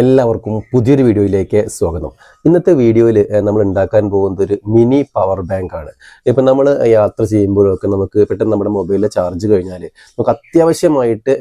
എല്ലാവർക്കും പുതിയൊരു വീഡിയോയിലേക്ക് സ്വാഗതം. ഇന്നത്തെ വീഡിയോയിൽ നമ്മൾ ഉണ്ടാക്കാൻ പോകുന്നത് ഒരു മിനി പവർ ബാങ്ക് ആണ്. ഇപ്പം നമ്മൾ യാത്ര ചെയ്യുമ്പോഴൊക്കെ നമുക്ക് പെട്ടെന്ന് നമ്മുടെ മൊബൈലിൽ ചാർജ് കഴിഞ്ഞാൽ നമുക്ക് അത്യാവശ്യമായിട്ട്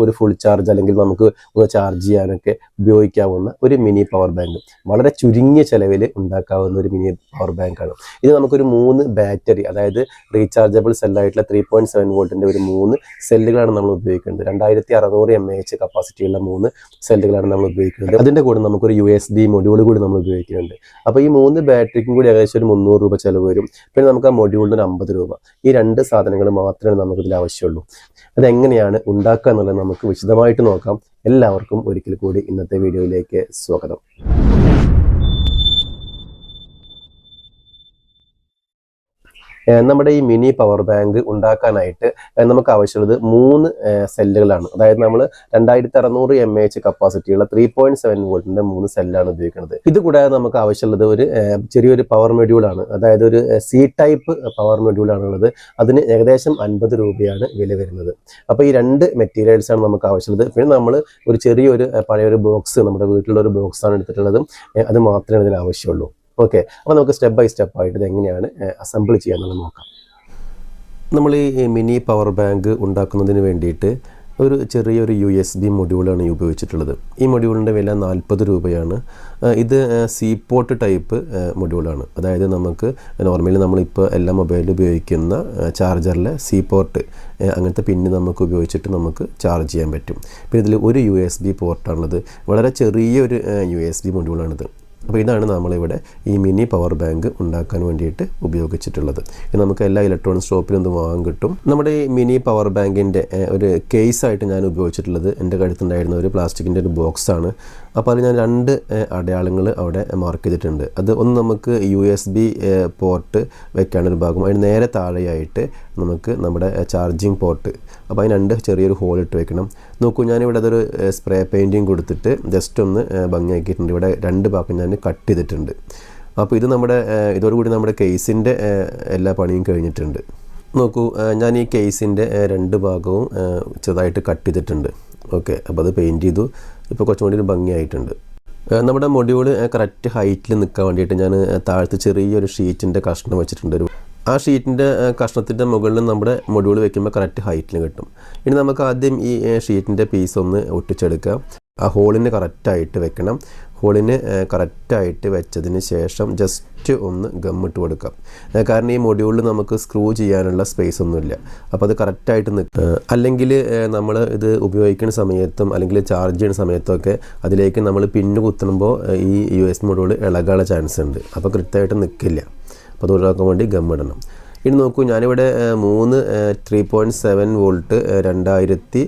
ഒരു ഫുൾ ചാർജ് അല്ലെങ്കിൽ നമുക്ക് ചാർജ് ചെയ്യാനൊക്കെ ഉപയോഗിക്കാവുന്ന ഒരു മിനി പവർ ബാങ്ക് വളരെ ചുരുങ്ങിയ ചെലവിൽ ഉണ്ടാക്കാവുന്ന ഒരു മിനി പവർ ബാങ്ക് ആണ്. ഇത് നമുക്കൊരു മൂന്ന് ബാറ്ററി അതായത് റീചാർജബിൾ സെല്ലായിട്ടുള്ള ത്രീ പോയിന്റ് സെവൻ വോൾട്ടിന്റെ ഒരു മൂന്ന് സെല്ലുകളാണ് നമ്മൾ ഉപയോഗിക്കുന്നത്. രണ്ടായിരത്തി അറുന്നൂറ് എം എ എച്ച് കപ്പാസിറ്റിയുള്ള മൂന്ന് സെല്ലുകളാണ് നമ്മൾ ഉപയോഗിക്കുന്നത്. അതിന്റെ കൂടെ നമുക്കൊരു യു എസ് ബി മൊഡ്യൂൾ കൂടി നമ്മൾ ഉപയോഗിക്കുന്നുണ്ട്. അപ്പോൾ ഈ മൂന്ന് ബാറ്ററിക്കും കൂടി ഏകദേശം ഒരു മുന്നൂറ് രൂപ ചിലവ് വരും. പിന്നെ നമുക്ക് ആ മൊഡ്യൂളിന് ഒരു അമ്പത് രൂപ. ഈ രണ്ട് സാധനങ്ങൾ മാത്രമേ നമുക്ക് ഇതിൽ ആവശ്യമുള്ളൂ. അതെങ്ങനെയാണ് ഉണ്ടാക്കുക എന്നുള്ളത് നമുക്ക് വിശദമായിട്ട് നോക്കാം. എല്ലാവർക്കും ഒരിക്കൽ കൂടി ഇന്നത്തെ വീഡിയോയിലേക്ക് സ്വാഗതം. നമ്മുടെ ഈ മിനി പവർ ബാങ്ക് ഉണ്ടാക്കാനായിട്ട് നമുക്ക് ആവശ്യമുള്ളത് മൂന്ന് സെല്ലുകളാണ്. അതായത് നമ്മൾ രണ്ടായിരത്തി അറുന്നൂറ് എം എച്ച് കപ്പാസിറ്റിയുള്ള ത്രീ പോയിന്റ് സെവൻ വോൾട്ടിന്റെ മൂന്ന് സെല്ലാണ് ഉപയോഗിക്കുന്നത്. ഇത് കൂടാതെ നമുക്ക് ആവശ്യമുള്ളത് ഒരു ചെറിയൊരു പവർ മെഡ്യൂൾ ആണ്. അതായത് ഒരു സി ടൈപ്പ് പവർ മെഡ്യൂളാണ് ഉള്ളത് അതിന് ഏകദേശം അൻപത് രൂപയാണ് വില വരുന്നത്. അപ്പോൾ ഈ രണ്ട് മെറ്റീരിയൽസ് ആണ് നമുക്ക് ആവശ്യമുള്ളത്. പിന്നെ നമ്മൾ ഒരു ചെറിയൊരു പഴയൊരു ബോക്സ് നമ്മുടെ വീട്ടിലുള്ള ഒരു ബോക്സ് ആണ് എടുത്തിട്ടുള്ളത്. അത് മാത്രമേ ഇതിന് ആവശ്യമുള്ളൂ. ഓക്കെ അപ്പോൾ നമുക്ക് സ്റ്റെപ്പ് ബൈ സ്റ്റെപ്പ് ആയിട്ട് ഇത് എങ്ങനെയാണ് അസംബിൾ ചെയ്യാമെന്നുള്ളത് നോക്കാം. നമ്മൾ ഈ മിനി പവർ ബാങ്ക് ഉണ്ടാക്കുന്നതിന് വേണ്ടിയിട്ട് ഒരു ചെറിയൊരു യു എസ് ബി മൊഡ്യൂളാണ് ഉപയോഗിച്ചിട്ടുള്ളത്. ഈ മൊഡ്യൂളിന്റെ വില നാൽപ്പത് രൂപയാണ്. ഇത് സി പോർട്ട് ടൈപ്പ് മൊഡ്യൂളാണ് അതായത് നമുക്ക് നോർമലി നമ്മളിപ്പോൾ എല്ലാ മൊബൈലിലും ഉപയോഗിക്കുന്ന ചാർജറിലെ സി പോർട്ട് അങ്ങനത്തെ പിന്ന് നമുക്ക് ഉപയോഗിച്ചിട്ട് നമുക്ക് ചാർജ് ചെയ്യാൻ പറ്റും. പിന്നെ ഇതിൽ ഒരു യു എസ് ബി പോർട്ടാണുള്ളത് വളരെ ചെറിയൊരു യു എസ് ബി മൊഡ്യൂളാണിത് അപ്പോൾ ഇതാണ് നമ്മളിവിടെ ഈ മിനി പവർ ബാങ്ക് ഉണ്ടാക്കാൻ വേണ്ടിയിട്ട് ഉപയോഗിച്ചിട്ടുള്ളത്. ഇത് നമുക്ക് എല്ലാ ഇലക്ട്രോണിക് ഷോപ്പിലും ഇത് വാങ്ങാൻ കിട്ടും. നമ്മുടെ ഈ മിനി പവർ ബാങ്കിന്റെ ഒരു കേസായിട്ട് ഞാൻ ഉപയോഗിച്ചിട്ടുള്ളത് എന്റെ കഴുത്തുണ്ടായിരുന്ന ഒരു പ്ലാസ്റ്റിക്കിന്റെ ഒരു ബോക്സാണ്. അപ്പോൾ അതിൽ ഞാൻ രണ്ട് അടയാളങ്ങൾ അവിടെ മാർക്ക് ചെയ്തിട്ടുണ്ട്. അത് ഒന്ന് നമുക്ക് യു എസ് ബി പോർട്ട് വെക്കാനൊരു ഭാഗം. അതിന് നേരെ താഴെയായിട്ട് നമുക്ക് നമ്മുടെ ചാർജിങ് പോർട്ട്. അപ്പോൾ അതിന് രണ്ട് ചെറിയൊരു ഹോൾ ഇട്ട് വെക്കണം. നോക്കൂ ഞാനിവിടെ അതൊരു സ്പ്രേ പെയിന്റിങ് കൊടുത്തിട്ട് ജസ്റ്റ് ഒന്ന് ഭംഗിയാക്കിയിട്ടുണ്ട്. ഇവിടെ രണ്ട് ഭാഗം ഞാൻ കട്ട് ചെയ്തിട്ടുണ്ട്. അപ്പോൾ ഇത് നമ്മുടെ ഇതോടുകൂടി നമ്മുടെ കേസിന്റെ എല്ലാ പണിയും കഴിഞ്ഞിട്ടുണ്ട്. നോക്കൂ ഞാൻ ഈ കേസിന്റെ രണ്ട് ഭാഗവും ചെറുതായിട്ട് കട്ട് ചെയ്തിട്ടുണ്ട്. ഓക്കെ അപ്പോൾ അത് പെയിന്റ് ചെയ്തു. ഇപ്പോൾ കുറച്ചും കൂടി ഒരു ഭംഗിയായിട്ടുണ്ട്. നമ്മുടെ മൊഡ്യൂൾ കറക്റ്റ് ഹൈറ്റിൽ നിൽക്കാൻ വേണ്ടിയിട്ട് ഞാൻ താഴത്ത് ചെറിയൊരു ഷീറ്റിന്റെ കഷ്ണം വെച്ചിട്ടുണ്ട്. ഒരു ആ ഷീറ്റിന്റെ കഷ്ണത്തിന്റെ മുകളിൽ നമ്മുടെ മൊഡ്യൂൾ വെക്കുമ്പോൾ കറക്റ്റ് ഹൈറ്റിൽ കിട്ടും. ഇനി നമുക്ക് ആദ്യം ഈ ഷീറ്റിന്റെ പീസ് ഒന്ന് ഒട്ടിച്ചെടുക്കാം. ആ ഹോളിന് കറക്റ്റായിട്ട് വെക്കണം. ഹോളിന് കറക്റ്റായിട്ട് വെച്ചതിന് ശേഷം ജസ്റ്റ് ഒന്ന് ഗമ്മിട്ട് കൊടുക്കാം. കാരണം ഈ മൊഡ്യൂളിൽ നമുക്ക് സ്ക്രൂ ചെയ്യാനുള്ള സ്പേസ് ഒന്നുമില്ല. അപ്പോൾ അത് കറക്റ്റായിട്ട് നിൽക്കും അല്ലെങ്കിൽ നമ്മൾ ഇത് ഉപയോഗിക്കുന്ന സമയത്തും അല്ലെങ്കിൽ ചാർജ് ചെയ്യുന്ന സമയത്തൊക്കെ അതിലേക്ക് നമ്മൾ പിന്നു കുത്തുമ്പോൾ ഈ യു എസ് മൊഡ്യൂൾ ഇളകാനുള്ള ചാൻസ് ഉണ്ട്. അപ്പോൾ കൃത്യമായിട്ട് നിൽക്കില്ല അപ്പോൾ അത് ഒഴിവാക്കാൻ വേണ്ടി ഗം ഇടണം. ഇനി നോക്കൂ ഞാനിവിടെ മൂന്ന് ത്രീ പോയിന്റ് സെവൻ വോൾട്ട് രണ്ടായിരത്തി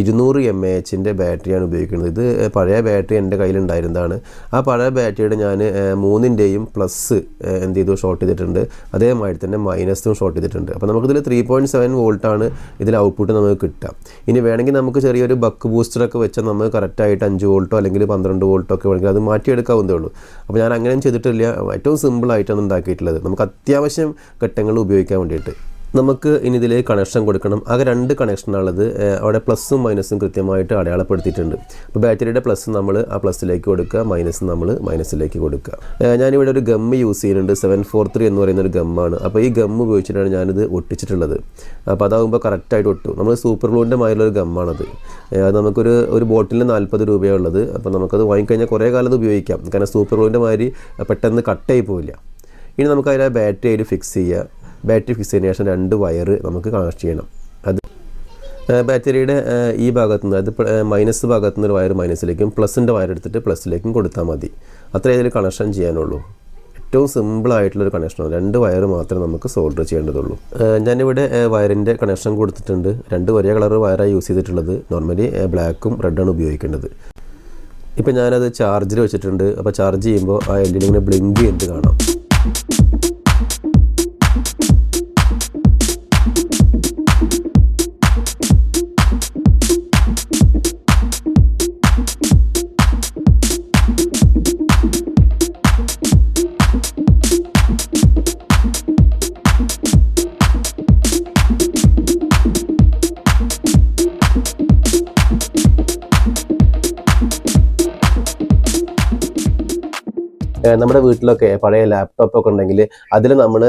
ഇരുന്നൂറ് എം എ എച്ചിന്റെ ബാറ്ററിയാണ് ഉപയോഗിക്കുന്നത്. ഇത് പഴയ ബാറ്ററി എന്റെ കയ്യിലുണ്ടായിരുന്നതാണ്. ആ പഴയ ബാറ്ററിയുടെ ഞാൻ മൂന്നിന്റെയും പ്ലസ് എന്ത് ചെയ്തു? ഷോർട്ട് ചെയ്തിട്ടുണ്ട്. അതേമാതിരി തന്നെ മൈനസും ഷോർട്ട് ചെയ്തിട്ടുണ്ട്. അപ്പോൾ നമുക്കിതിൽ ത്രീ പോയിന്റ് സെവൻ വോൾട്ടാണ് ഇതിൽ ഔട്ട്പുട്ട് നമുക്ക് കിട്ടുക. ഇനി വേണമെങ്കിൽ നമുക്ക് ചെറിയൊരു ബക്ക് ബൂസ്റ്ററൊക്കെ വെച്ചാൽ നമുക്ക് കറക്റ്റായിട്ട് അഞ്ച് വോൾട്ടോ അല്ലെങ്കിൽ പന്ത്രണ്ട് വോൾട്ടോ ഒക്കെ വേണമെങ്കിൽ അത് മാറ്റിയെടുക്കാവുന്നതേ ഉള്ളൂ. അപ്പോൾ ഞാൻ അങ്ങനെയും ചെയ്തിട്ടില്ല. ഏറ്റവും സിമ്പിളായിട്ടാണ് ഉണ്ടാക്കിയിട്ടുള്ളത്. നമുക്ക് അത്യാവശ്യം ഘട്ടങ്ങൾ ഉപയോഗിക്കാൻ വേണ്ടിയിട്ട്. നമുക്ക് ഇനി ഇതിലേക്ക് കണക്ഷൻ കൊടുക്കണം. ആകെ രണ്ട് കണക്ഷനാണുള്ളത് അവിടെ പ്ലസ്സും മൈനസും കൃത്യമായിട്ട് അടയാളപ്പെടുത്തിയിട്ടുണ്ട്. അപ്പോൾ ബാറ്ററിയുടെ പ്ലസ് നമ്മൾ ആ പ്ലസ്സിലേക്ക് കൊടുക്കുക മൈനസ് നമ്മൾ മൈനസിലേക്ക് കൊടുക്കുക. ഞാനിവിടെ ഒരു ഗമ്മ് യൂസ് ചെയ്യുന്നുണ്ട്. സെവൻ ഫോർ ത്രീ എന്ന് പറയുന്ന ഒരു ഗമ്മാണ് അപ്പോൾ ഈ ഗമ്മ് ഉപയോഗിച്ചിട്ടാണ് ഞാനിത് ഒട്ടിച്ചിട്ടുള്ളത്. അപ്പോൾ അതാകുമ്പോൾ കറക്റ്റായിട്ട് ഒട്ടും. നമ്മൾ സൂപ്പർ ഗ്ലൂവിന്റെ മായുള്ളൊരു ഗമ്മാണത് അത് നമുക്കൊരു ഒരു ബോട്ടിലിന് നാൽപ്പത് രൂപയാണ് ഉള്ളത്. അപ്പോൾ നമുക്കത് വാങ്ങിക്കഴിഞ്ഞാൽ കുറേ കാലം അത് ഉപയോഗിക്കാം. കാരണം സൂപ്പർ ഗ്ലൂവിന്റെ മാതിരി പെട്ടെന്ന് കട്ടായി പോവില്ല. ഇനി നമുക്ക് അതിനെ ബാറ്ററി അതിൽ ഫിക്സ് ചെയ്യുക ബാറ്ററി ഫിക്സ് ചെയ്തതിന് ശേഷം രണ്ട് വയറ് നമുക്ക് കണക്ട് ചെയ്യണം. അത് ബാറ്ററിയുടെ ഈ ഭാഗത്തു നിന്ന് അത് മൈനസ് ഭാഗത്തു നിന്ന് വയർ മൈനസിലേക്കും പ്ലസിന്റെ വയർ എടുത്തിട്ട് പ്ലസിലേക്കും കൊടുത്താൽ മതി. അത്രേ ഇതിൽ കണക്ഷൻ ചെയ്യാനുള്ളൂ. ഏറ്റവും സിമ്പിളായിട്ടുള്ളൊരു കണക്ഷനാണ് രണ്ട് വയർ മാത്രമേ നമുക്ക് സോൾഡർ ചെയ്യേണ്ടതുള്ളൂ. ഞാനിവിടെ വയറിന്റെ കണക്ഷൻ കൊടുത്തിട്ടുണ്ട്. രണ്ട് ഒരേ കളർ വയറായി യൂസ് ചെയ്തിട്ടുള്ളത്. നോർമലി ബ്ലാക്കും റെഡാണ് ഉപയോഗിക്കേണ്ടത്. ഇപ്പം ഞാനത് ചാർജിൽ വെച്ചിട്ടുണ്ട്. അപ്പോൾ ചാർജ് ചെയ്യുമ്പോൾ ആ എൽ ഇങ്ങനെ ബ്ലിങ്ക് ചെയ്തിട്ട് കാണാം. നമ്മുടെ വീട്ടിലൊക്കെ പഴയ ലാപ്ടോപ്പ് ഒക്കെ ഉണ്ടെങ്കിൽ അതിൽ നമ്മൾ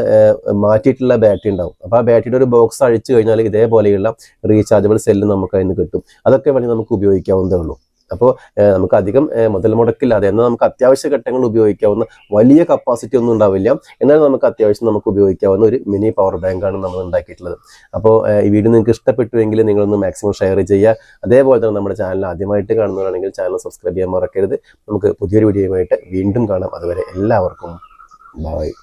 മാറ്റിയിട്ടുള്ള ബാറ്ററി ഉണ്ടാവും. അപ്പോൾ ആ ബാറ്ററിയുടെ ഒരു ബോക്സ് അഴിച്ചു കഴിഞ്ഞാൽ ഇതേപോലെയുള്ള റീചാർജബിൾ സെല്ല് നമുക്ക് അതിന് കിട്ടും. അതൊക്കെ വേണമെങ്കിൽ നമുക്ക് ഉപയോഗിക്കാവുന്നതേ ഉള്ളൂ. അപ്പോൾ നമുക്ക് അധികം മുതൽ മുടക്കില്ലാതെ എന്നാൽ നമുക്ക് അത്യാവശ്യ ഘട്ടങ്ങൾ ഉപയോഗിക്കാവുന്ന വലിയ കപ്പാസിറ്റി ഒന്നും ഉണ്ടാവില്ല. എന്നാൽ നമുക്ക് അത്യാവശ്യം നമുക്ക് ഉപയോഗിക്കാവുന്ന ഒരു മിനി പവർ ബാങ്കാണ് നമ്മൾ ഉണ്ടാക്കിയിട്ടുള്ളത്. അപ്പോൾ ഈ വീഡിയോ നിങ്ങൾക്ക് ഇഷ്ടപ്പെട്ടുവെങ്കിൽ നിങ്ങളൊന്ന് മാക്സിമം ഷെയർ ചെയ്യുക. അതേപോലെ തന്നെ നമ്മുടെ ചാനൽ ആദ്യമായിട്ട് കാണുന്നവരാണെങ്കിൽ ചാനൽ സബ്സ്ക്രൈബ് ചെയ്യാൻ മറക്കരുത്. നമുക്ക് പുതിയൊരു വീഡിയോയുമായിട്ട് വീണ്ടും കാണാം. അതുവരെ എല്ലാവർക്കും ബൈ